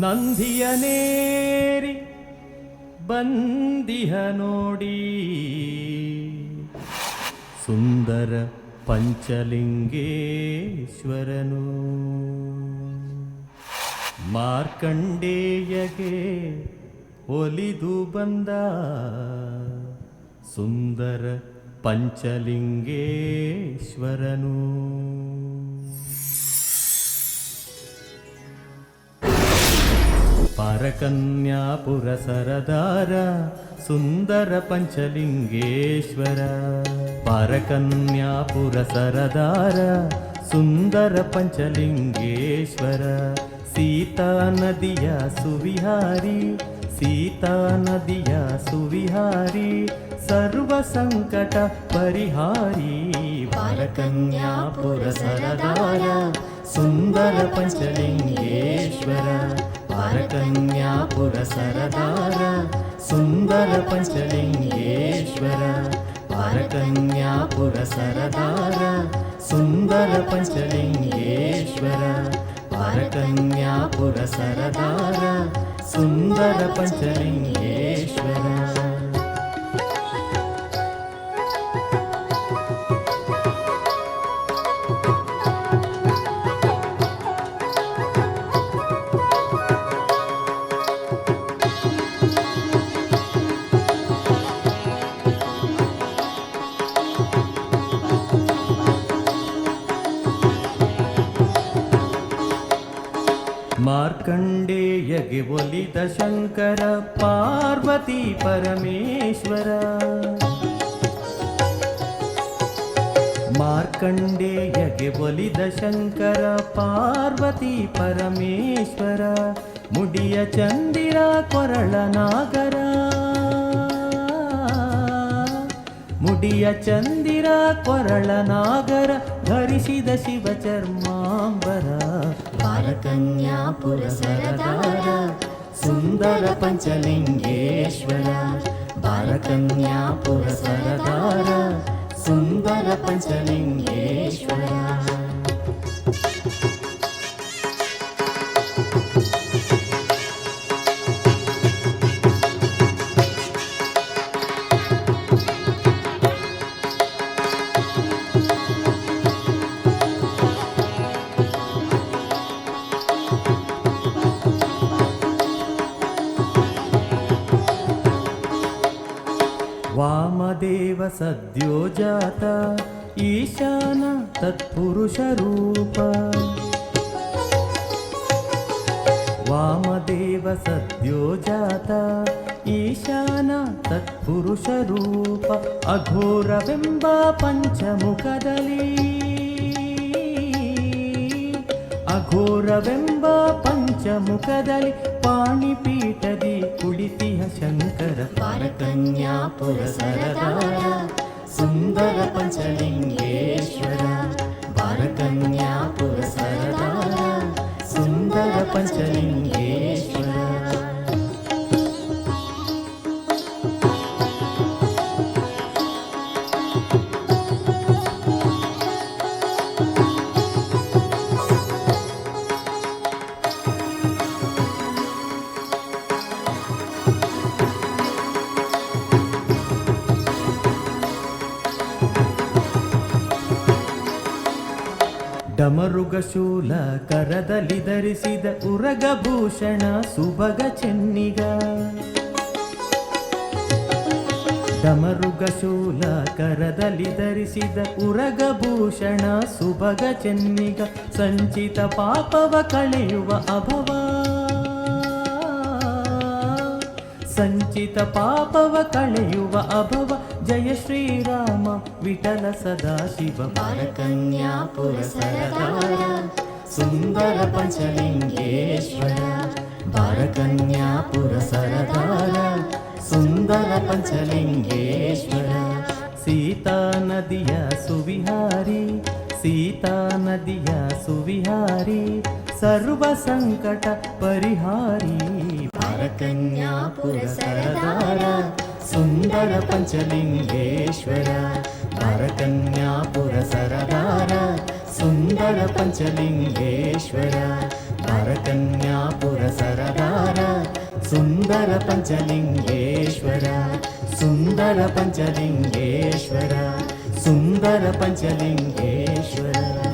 ನಂದಿಯನೇರಿ ಬಂದಿಹ ನೋಡಿ. ಸುಂದರ ಪಂಚಲಿಂಗೇಶ್ವರನು. ಮಾರ್ಕಂಡೇಯಗೆ ಒಲಿದು ಬಂದ ಸುಂದರ ಪಂಚಲಿಂಗೇಶ್ವರನು. పరకన్యాపురసరదార సుందర పంచలింగేశ్వర. పరకన్యాపురసరదార సుందర పంచలింగేశ్వర. సీతా నదియ సువిహారి సీతా నదియ సువిహారి సర్వ సంకట పరిహారి. పరకన్యాపురసరదార సుందర పంచలింగేశ్వర. वारकन्यापुरसरदार सुन्दर पञ्चलिङ्गेश्वर वारकन्यापुरसरदार सुन्दर पञ्चलिङ्गेश्वर वारकन्यापुरसरदार सुन्दर पञ्चलिङ्गेश्वर ಮಾರ್ಕಂಡೇಯಗೆ ಒಲಿದ ಶಂಕರ ಪಾರ್ವತಿ ಪರಮೇಶ್ವರ. ಮಾರ್ಕಂಡೇಯಗೆ ಒಲಿದ ಶಂಕರ ಪಾರ್ವತಿ ಪರಮೇಶ್ವರ. ಮುಡಿಯ ಚಂದಿರ ಕೊರಳ ನಾಗರ. ಮುಡಿಯ ಚಂದಿರ ಕೊರಳ ನಾಗರ ಧರಿಸಿದ ಶಿವ ಚರ್ಮಾಂಬರ तारकन्या पुरसरदार ಸುಂದರ ಪಂಚಲಿಂಗೇಶ್ವರ बालकन्या पुरसरदार ಸುಂದರ ಪಂಚಲಿಂಗೇಶ್ವರ వామదేవ సద్యోజాత ఈశాన తత్పురుష రూప. వామదేవ సద్యోజాత ఈశాన తత్పురుష రూప. అఘోర బింబ పంచముఖదలి. అఘోర బింబ పంచము కదలి పాణిపీఠది కుడితిహ శంకర పరకన్యాపుర సరదార సుందర పంచలింగ ಡಮರುಗ ಶೂಲ ಕರದಲ್ಲಿ ಧರಿಸಿದ ಉರಗಭೂಷಣ ಸುಭಗ ಚೆನ್ನಿಗ. ಡಮರುಗಶೂಲ ಕರದಲ್ಲಿ ಧರಿಸಿದ ಉರಗಭೂಷಣ ಸುಭಗ ಚೆನ್ನಿಗ. ಸಂಚಿತ ಪಾಪವ ಕಳೆಯುವ ಅಭವ. ಸಂಚಿತ ಪಾಪವ ಕಳೆಯುವ ಅಭವ ಜಯ ಶ್ರೀರಾಮ ವಿಠಲ ಸದಾಶಿವ ಬಾಲಕನ್ಯಾಪುರ ಸರದಾರ ಸುಂದರ ಪಂಚಲಿಂಗೇಶ್ವರ ಬಾಲಕನ್ಯಾಪುರ ಸರದಾರ ಸುಂದರ ಪಂಚಲಿಂಗೇಶ್ವರ ಸೀತಾ ನದಿಯ ಸುವಿಹಾರಿ ಸೀತಾ ನದಿಯ ಸುವಿಹಾರಿ ಸರ್ವ ಸಂಕಟ ಪರಿಹಾರಿ भरकन्यापुरसरदार सुन्दर पञ्चलिङ्गेश्वर भरकन्यापुरसरदार सुन्दर पञ्चलिङ्गेश्वर भरकन्यापुरसरदार सुन्दर पञ्चलिङ्गेश्वर सुन्दर पञ्चलिङ्गेश्वर सुन्दर पञ्चलिङ्गेश्वर